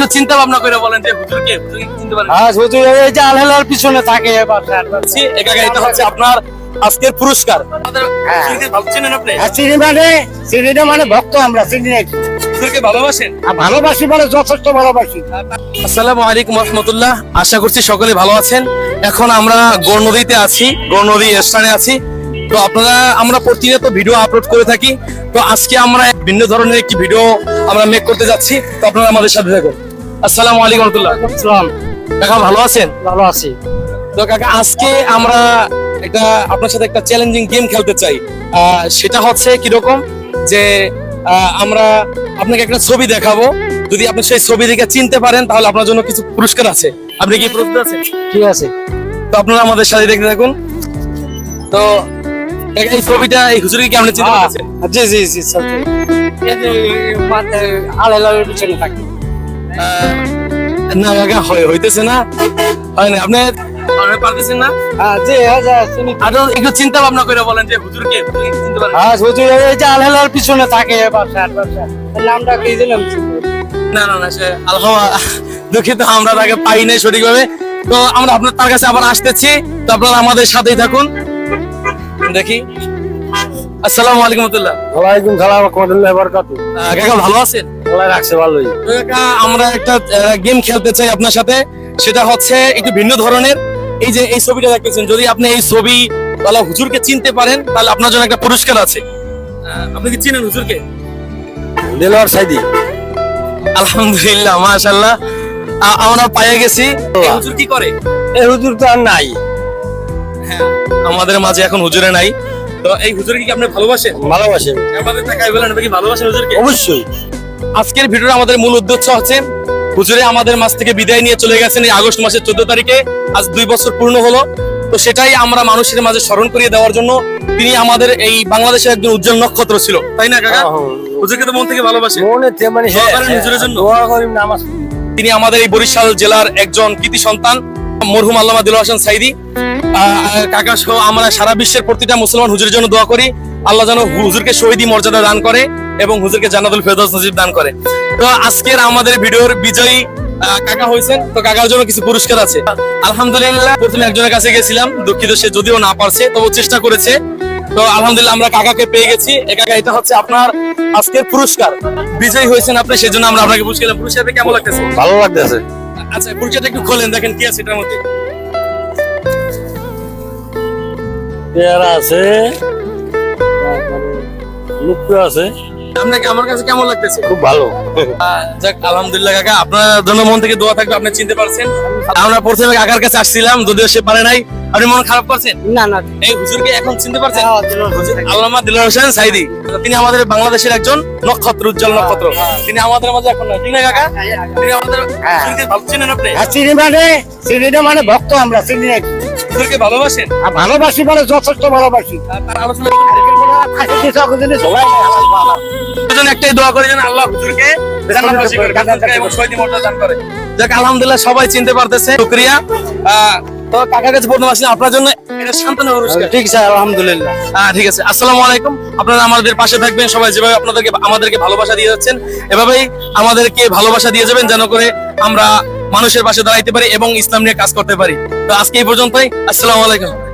একটু চিন্তা ভাবনা করে বলেন যে হুজুর কে? হুজুর চিনতে পারেন? হ্যাঁ হুজুর এই যে আলহেলার পিছনে থাকে এবার। জি, এ কাকা এটা হচ্ছে আপনার আজকের পুরস্কার। হ্যাঁ। হুজুরকে আপনি? চিনি মানে মানে ভক্ত আমরা চিনি নাকি হুজুরকে ভালোবাসেন? ভালোবাসি মানে যথেষ্ট ভালোবাসি। আসসালামু আলাইকুম রহমতুল্লাহ। আশা করছি সকলে ভালো আছেন। এখন আমরা গড় নদীতে আছি গড় নদী স্থানে আছি। তো আপনারা আমরা প্রতিনিয়ত ভিডিও আপলোড করে থাকি। তো আজকে আমরা এক ভিন্ন ধরনের একটি ভিডিও আমরা মেক করতে যাচ্ছি। তো আপনারা আমাদের সাথে থাকুন। আসসালামু আলাইকুম রহমতুল্লাহ। কাকা ভালো আছেন? ভালো আছি। তো কাকা আজকে আমরা একটা আপনার সাথে একটা চ্যালেঞ্জিং গেম খেলতে চাই। সেটা হচ্ছে কীরকম? যে আমরা আপনাকে একটা ছবি দেখাবো। যদি আপনি সেই ছবি দেখে চিনতে পারেন তাহলে আপনার জন্য কিছু পুরস্কার আছে। আপনি কি প্রস্তুত আছেন? ঠিক আছে। তো আপনারা আমাদের সাথে দেখতে থাকুন। তো এই ছবিটা এই হুজুরকে কি আপনি চিনতে পারছেন জি জি জি এই যে পিছনে থাকে। না কাকা হয় হইতেছে না। হয় না আপনি আপনি পারতেছেন না? হ্যাঁ জি হ্যাঁ যা চিনি আর একটু চিন্তা ভাবনা করে বলেন যে হুজুরকে চিনতে পারেন হ্যাঁ হুজুর এই যে আলহেলার পিছনে থাকে এবার নামটা কি দিলাম না না না সে আলহামা দুঃখিত আমরা তাকে পাই নাই সঠিকভাবে। তো আমরা আপনার তার কাছে আবার আসতেছি। তো আপনারা আমাদের সাথেই থাকুন। দেখি। আসসালামু আলাইকুম রহমতুল্লাহ। ওয়ালাইকুম সালাম রহমতুল্লাহ বরকাতু কাকা ভালো আছেন? আল্লাহ রাখছে ভালোই। আমরা একটা গেম খেলতে চাই আপনার সাথে। সেটা হচ্ছে একটু ভিন্ন ধরনের। এই যে এই ছবিটা দেখতেছেন যদি আপনি এই ছবি তাহলে হুজুরকে চিনতে পারেন তাহলে আপনার জন্য একটা পুরস্কার আছে। আপনি কি চিনেন হুজুরকে? দিলওয়ার সাইদি। আলহামদুলিল্লাহ মাশাআল্লাহ। আমরা পেয়ে গেছি। হুজুর কি করে? এই হুজুর তো আর নাই। হ্যাঁ আমাদের মাঝে এখন হুজুরে নাই। তো এই হুজুরকে কি আপনি ভালোবাসেন? ভালোবাসে। আমাদের তাকাই বলেন আপনি কি ভালোবাসেন হুজুরকে? অবশ্যই। আজকের ভিডিওর আমাদের মূল উদ্দেশ্য হচ্ছে হুজুরে আমাদের মাছ থেকে বিদায় নিয়ে চলে গেছেন এই আগস্ট মাসের চোদ্দ তারিখে। আজ দুই বছর পূর্ণ হলো। তো সেটাই আমরা মানুষের মাঝে স্মরণ করিয়ে দেওয়ার জন্য তিনি আমাদের এই বাংলাদেশের একজন উজ্জ্বল নক্ষত্র ছিল। তাই না কাকা? হুজুরকে তো মন থেকে ভালোবাসেন মনে হুজুরের জন্য? করি নামাজ তিনি আমাদের এই বরিশাল জেলার একজন কৃতি সন্তান মরহুম আল্লামা দিল হাসান সাইদি। কাকা সহ আমরা সারা বিশ্বের প্রতিটা মুসলমান হুজুরের জন্য দোয়া করি। আল্লাহ যেন হুজুরকে শহীদি মর্যাদা দান করে। এবং হুজুরকে জান্নাতুল ফেরদৌস নসিব দান করে। তো আজকের আমাদের ভিডিওর বিজয়ী কাকা হয়েছেন। তো কাকার জন্য কিছু পুরস্কার আছে। আলহামদুলিল্লাহ প্রথমে একজনের কাছে গেছিলাম। দুঃখিত সে যদিও না পারছে তবু চেষ্টা করেছে। তো আলহামদুলিল্লাহ আমরা কাকাকে পেয়ে গেছি। এ কাকা এটা হচ্ছে আপনার আজকের পুরস্কার। বিজয়ী হয়েছেন আপনি সেজন্য আমরা আপনাকে পুরস্কার। পুরস্কার কেমন লাগতেছে? ভালো লাগতেছে। আচ্ছা পুরস্কারটা একটু খোলেন দেখেন কি আছে এটার মধ্যে। পেয়ারা আছে লুকু আছে। আপনাকে আমার কাছে কেমন লাগতেছে? খুব ভালো। যাক আলহামদুলিল্লাহ কাকা আপনার জন্য মন থেকে দোয়া থাকবে আপনি চিনতে পারছেন। আমরা প্রথমে কাকার কাছে আসছিলাম যদিও সে পারে নাই। আপনি মন খারাপ করছেন? না না। এই হুজুরকে এখন চিনতে পারছেন? হ্যাঁ। আল্লামা হোসেন সাইদি তিনি আমাদের বাংলাদেশের একজন নক্ষত্র উজ্জ্বল নক্ষত্র। তিনি আমাদের মাঝে এখন নাই ঠিক না কাকা? তিনি আমাদের হ্যাঁ। চেনেন আপনি? চিনি মানে মানে ভক্ত আমরা চিনি নাকি? হুজুরকে ভালোবাসেন? ভালোবাসি মানে যথেষ্ট ভালোবাসি। আলোচনা একটাই দোয়া করে যেন আল্লাহ হুজুরকে। যাক আলহামদুলিল্লাহ সবাই চিনতে পারতেছে। শুকরিয়া। তো কাকার কাছে প্রথম আসলে আপনার জন্য এটা সান্ত্বনা পুরস্কার। ঠিক আছে আলহামদুলিল্লাহ। ঠিক আছে। আসসালামু আলাইকুম। আপনারা আমাদের পাশে থাকবেন। সবাই যেভাবে আপনাদেরকে আমাদেরকে ভালোবাসা দিয়ে যাচ্ছেন এভাবেই আমাদেরকে ভালোবাসা দিয়ে যাবেন যেন করে আমরা মানুষের পাশে দাঁড়াইতে পারি এবং ইসলাম নিয়ে কাজ করতে পারি। তো আজকে এই পর্যন্তই। আসসালামু আলাইকুম।